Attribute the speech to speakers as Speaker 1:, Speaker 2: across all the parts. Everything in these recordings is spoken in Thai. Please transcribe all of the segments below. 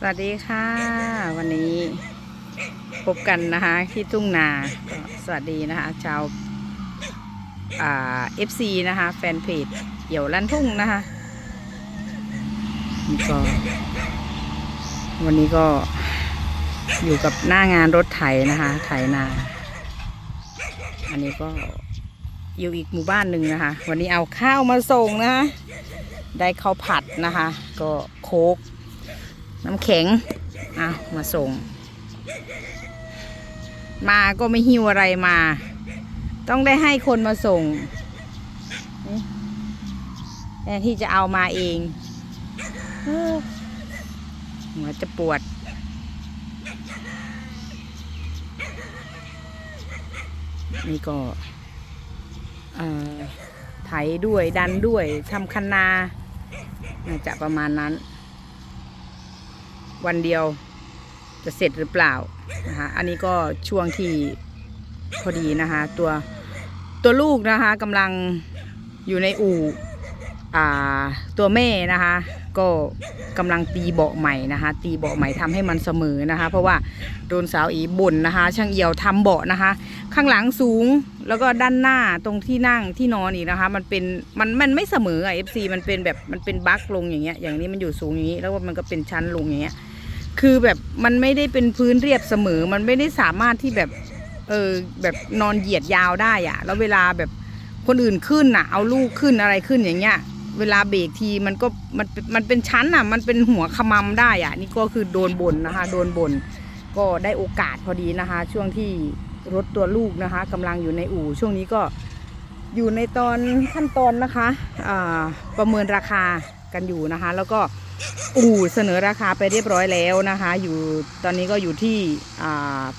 Speaker 1: สวัสดีค่ะ วันนี้พบกันนะคะที่ทุ่งนาสวัสดีนะคะชาวอ่า FC นะคะ แฟนเพจเหี่ยวลั่นทุ่งนะคะนี่ก็ วันนี้ก็อยู่กับหน้างานรถไถนะคะไถนา อันนี้ก็อยู่อีกหมู่บ้านหนึ่งนะคะ วันนี้เอาข้าวมาส่งนะคะได้ข้าวผัดนะคะ ก็โคก น้ำแข็งอะมาส่ง มาก็ไม่หิวอะไรมา ต้องได้ให้คนมาส่งแทนที่จะเอามาเองหัวจะปวด นี่ก็เอ่อไถด้วยดันด้วยทำคันนา น่าจะประมาณนั้น วันเดียวจะเสร็จหรือเปล่านะคะอันนี้ก็ช่วงที่พอดีนะคะตัวตัวลูกนะคะกำลังอยู่ในอู่อ่าตัวแม่นะคะ ก็กำลังตีเบาะใหม่นะคะ ตีเบาะใหม่ทำให้มันเสมอนะคะ เพราะว่าโดนสาวอีบ่นนะคะ ช่างเอี่ยวทำเบาะนะคะ ข้างหลังสูงแล้วก็ด้านหน้าตรงที่นั่งที่นอนอีกนะคะ มันเป็นมันมันไม่เสมออะ FC มันเป็นแบบมันเป็นบั๊กลงอย่างเงี้ยอย่างนี้มันอยู่สูงอย่างนี้แล้วมันก็เป็นชั้นลงอย่างเงี้ย คือแบบมันไม่ได้เป็นพื้นเรียบเสมอ มันไม่ได้สามารถที่แบบ เออแบบนอนเหยียดยาวได้อะแล้วเวลาแบบคนอื่นขึ้นน่ะ เอาลูกขึ้นอะไรขึ้นอย่างเงี้ย เวลาเบรกทีมันก็มันมันเป็นชั้นอะ มันเป็นหัวขมำได้อะ นี่ก็คือโดนบ่นนะคะ โดนบ่นก็ได้โอกาสพอดีนะคะ ช่วงที่รถตัวลูกนะคะกำลังอยู่ในอู่ช่วงนี้ก็อยู่ในตอนขั้นตอนนะคะประเมินราคากันอยู่นะคะ แล้วก็ อู่เสนอราคาไปเรียบร้อยแล้วนะคะ อยู่ตอนนี้ก็อยู่ที่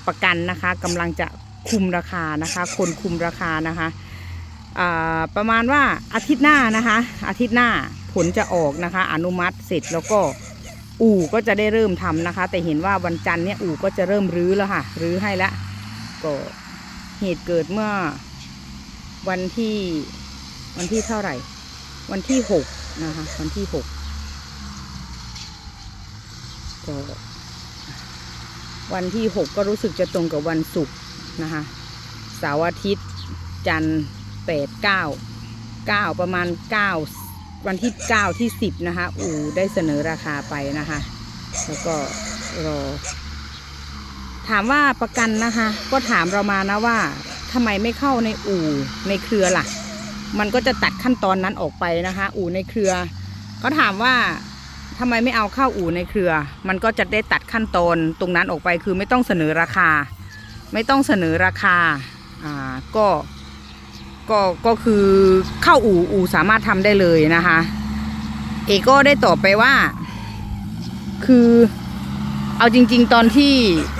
Speaker 1: ประกันนะคะกำลังจะคุมราคานะคะ คนคุมราคานะคะประมาณว่าอาทิตย์หน้านะคะ อาทิตย์หน้าผลจะออกนะคะ อนุมัติเสร็จแล้วก็อู่ก็จะได้เริ่มทำนะคะ แต่เห็นว่าวันจันทร์เนี่ยอู่ก็จะเริ่มรื้อแล้วค่ะ รื้อให้แล้วก็เหตุเกิดเมื่อวันที่วันที่เท่าไหร่ วันที่หกนะคะ วันที่หก ก็วันที่หกก็รู้สึกจะตรงกับวันศุกร์นะคะเสาร์อาทิตย์จันทร์แปดเก้าเก้าประมาณเก้าวันที่เก้าที่สิบนะคะ อู่ได้เสนอราคาไปนะคะ แล้วก็รอ ถามว่าประกันนะคะ ก็ถามเรามานะว่าทำไมไม่เข้าในอู่ในเครือล่ะ มันก็จะตัดขั้นตอนนั้นออกไปนะคะ อู่ในเครือ ก็ถามว่า ทำไมไม่เอาเข้าอู่ในเครือ มันก็จะได้ตัดขั้นตอนตรงนั้นออกไปคือไม่ต้องเสนอราคา ไม่ต้องเสนอราคาอ่าก็ก็ก็คือเข้าอู่อู่สามารถทำได้เลยนะคะ เอก็ได้ตอบไปว่า คือเอาจริง ๆ ตอนที่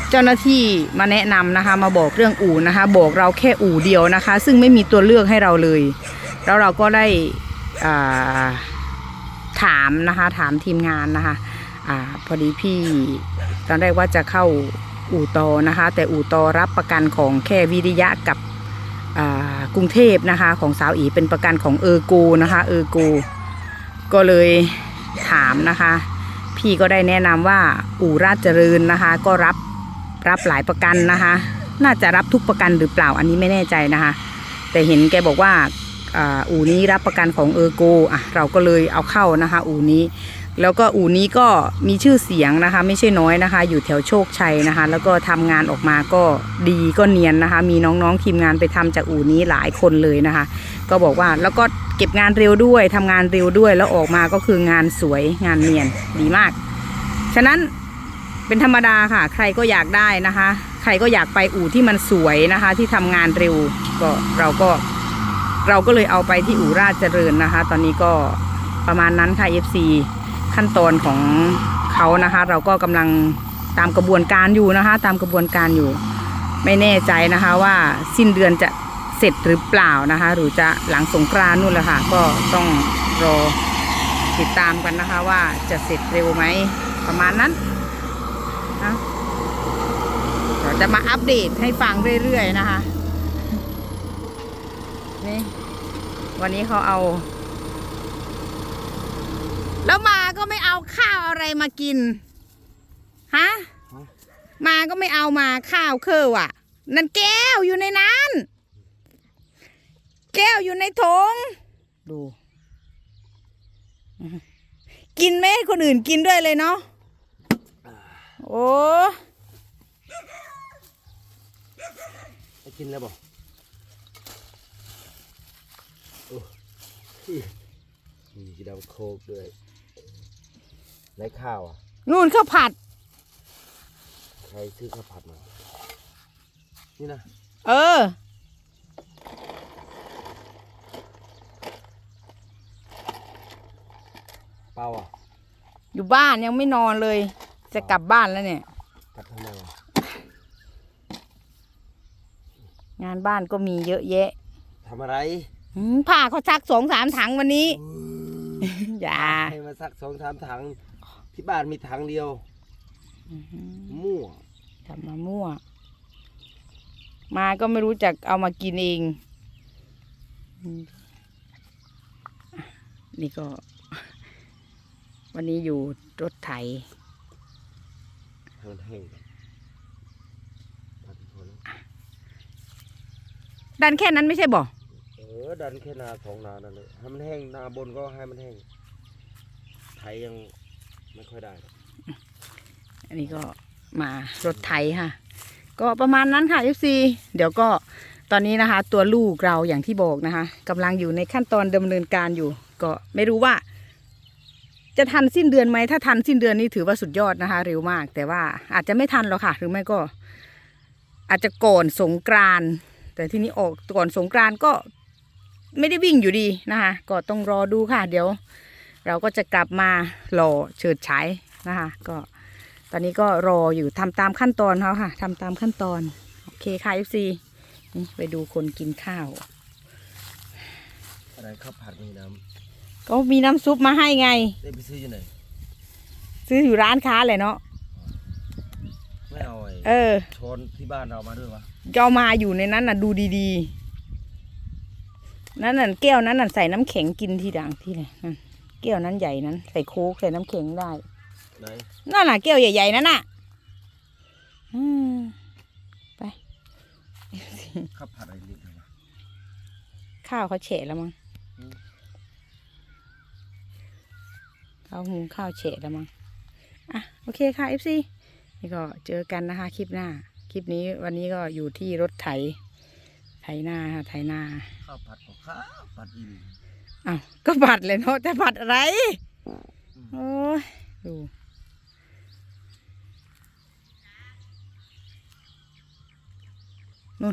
Speaker 1: เจ้าหน้าที่มาแนะนำนะคะ มาบอกเรื่องอู่นะคะ บอกเราแค่อู่เดียวนะคะ ซึ่งไม่มีตัวเลือกให้เราเลย แล้วเราก็ได้อ่า ถามนะคะ ถามทีมงานนะคะอ่าพอดีพี่ตอนแรกว่าจะเข้าอู่ตอนะคะ แต่อู่ตอรับประกันของแค่วิริยะกับอ่ากรุงเทพนะคะของสาวอีเป็นประกันของเออร์โกนะคะเออร์โกก็เลยถามนะคะ พี่ก็ได้แนะนำว่าอู่ราชเจริญนะคะ ก็รับรับหลายประกันนะคะ น่าจะรับทุกประกันหรือเปล่าอันนี้ไม่แน่ใจนะคะ แต่เห็นแกบอกว่า อู่นี้รับประกันของเออโกอะเราก็เลยเอาเข้านะคะอู่นี้ แล้วก็อู่นี้ก็มีชื่อเสียงนะคะ ไม่ใช่น้อยนะคะ อยู่แถวโชคชัยนะคะ แล้วก็ทำงานออกมาก็ดีก็เนียนนะคะ มีน้องๆทีมงานไปทำจากอู่นี้หลายคนเลยนะคะ ก็บอกว่าแล้วก็เก็บงานเร็วด้วยทำงานเร็วด้วยแล้วออกมาก็คืองานสวยงานเนียนดีมาก ฉะนั้นเป็นธรรมดาค่ะ ใครก็อยากได้นะคะ ใครก็อยากไปอู่ที่มันสวยนะคะ ที่ทำงานเร็วก็เราก็ เราก็เลยเอาไปที่อู่ราชเจริญนะคะ ตอนนี้ก็ประมาณนั้นค่ะ FC ขั้นตอนของเขานะคะ เราก็กำลังตามกระบวนการอยู่นะคะ ตามกระบวนการอยู่ ไม่แน่ใจนะคะว่าสิ้นเดือนจะเสร็จหรือเปล่านะคะ หรือจะหลังสงกรานนู่นแหละค่ะ ก็ต้องรอติดตามกันนะคะว่าจะเสร็จเร็วไหมประมาณนั้นนะเราจะมาอัปเดตให้ฟังเรื่อยๆนะคะ นี่ วันนี้เขาเอา แล้วมาก็ไม่เอาข้าวอะไรมากิน ฮะ มาก็ไม่เอามาข้าวเคอว่ะ นั่นแก้วอยู่ในนั้น แก้วอยู่ในถุงดู กินไม่ให้คนอื่นกินด้วยเลยเนาะ โอ้
Speaker 2: กินแล้วบอกโอ้ มีดำโคกด้วยไรข้าวอะ
Speaker 1: นู่นข้าวผัด
Speaker 2: ใครซื้อข้าวผัดมา นี่นะ
Speaker 1: เออ
Speaker 2: เปล่าอะ
Speaker 1: อยู่บ้านยังไม่นอนเลย จะกลับบ้านแล้วเนี่ย
Speaker 2: กลับทำไมอะ
Speaker 1: งานบ้านก็มีเยอะแยะ
Speaker 2: ทำอะไร
Speaker 1: หืมผ้าเขาซักสองสามถังวันนี้ อย่า
Speaker 2: ให้มาสักสองสามถัง ที่บ้านมีถังเดียว มั่ว
Speaker 1: ทำมามั่ว มาก็ไม่รู้จักเอามากินเองอืมอะนี่ก็ วันนี้อยู่รถไถ
Speaker 2: ให้มันแห้งก่อนพัดพอแล้ว
Speaker 1: ดันแค่นั้นไม่ใช่บ่
Speaker 2: เออดันแค่นาสองนานั่นเลยให้มันแห้งนาบนก็ให้มันแห้งไถยังไม่ค่อยได้
Speaker 1: อันนี้ก็มารถไถค่ะ ก็ประมาณนั้นค่ะเอฟซีเดี๋ยวก็ตอนนี้นะคะ ตัวลูกเราอย่างที่บอกนะคะกำลังอยู่ในขั้นตอนดำเนินการอยู่ ก็ไม่รู้ว่า จะทันสิ้นเดือนไหมถ้าทันสิ้นเดือนนี้ถือว่าสุดยอดนะคะ เร็วมาก แต่ว่าอาจจะไม่ทันหรอกค่ะ หรือไม่ก็ อาจจะก่อนสงกรานแต่ที่นี้ออกก่อนสงกรานก็ ไม่ได้วิ่งอยู่ดีนะคะ ก็ต้องรอดูค่ะ เดี๋ยว เราก็จะกลับมารอเฉิดฉายนะคะ ก็ตอนนี้ก็รออยู่ทำตามขั้นตอนเขาค่ะทำตามขั้นตอนโอเคค่ะ FC นี่ไปดูคนกินข้าว
Speaker 2: อะไรข้าวผัดมีน้
Speaker 1: ก็มีน้ำซุปมาให้ไงำ
Speaker 2: ได้ไปซื้ออยู่ไหน
Speaker 1: ซื้ออยู่ร้านค้าแหละเนาะ
Speaker 2: ไม่เอาไอ้
Speaker 1: เออ
Speaker 2: ช้อนที่บ้านเรามาด้วยวะ
Speaker 1: ก็เอามาอยู่ในนั้นน่ะดูดี ๆนั่นน่ะแก้วนั้นน่ะใส่น้ำแข็งกินทีดังที่ไหนนั่นแก้วนั้นใหญ่นั้น ใส่โค้กใส่น้ำแข็งได้
Speaker 2: ไหน
Speaker 1: นั่นน่ะแก้วใหญ่ๆนั่นน่ะอืมไป
Speaker 2: ข้าวผัดอะไรเล็กนะ
Speaker 1: ข้าวเขาแฉะแล้วมั้ง
Speaker 2: อืม
Speaker 1: ข้าวหุงข้าวแฉะแล้วมั้งอะโอเคค่ะ FC นี่ก็เจอกันนะคะคลิปหน้า คลิปนี้วันนี้ก็อยู่ที่รถไถไถ นาค่ะไถนา
Speaker 2: ข้าวผัดของข้าวผัดอีหลี
Speaker 1: อ้าวก็ผัดเลยเนาะแต่ผัดอะไรโอ้ยดู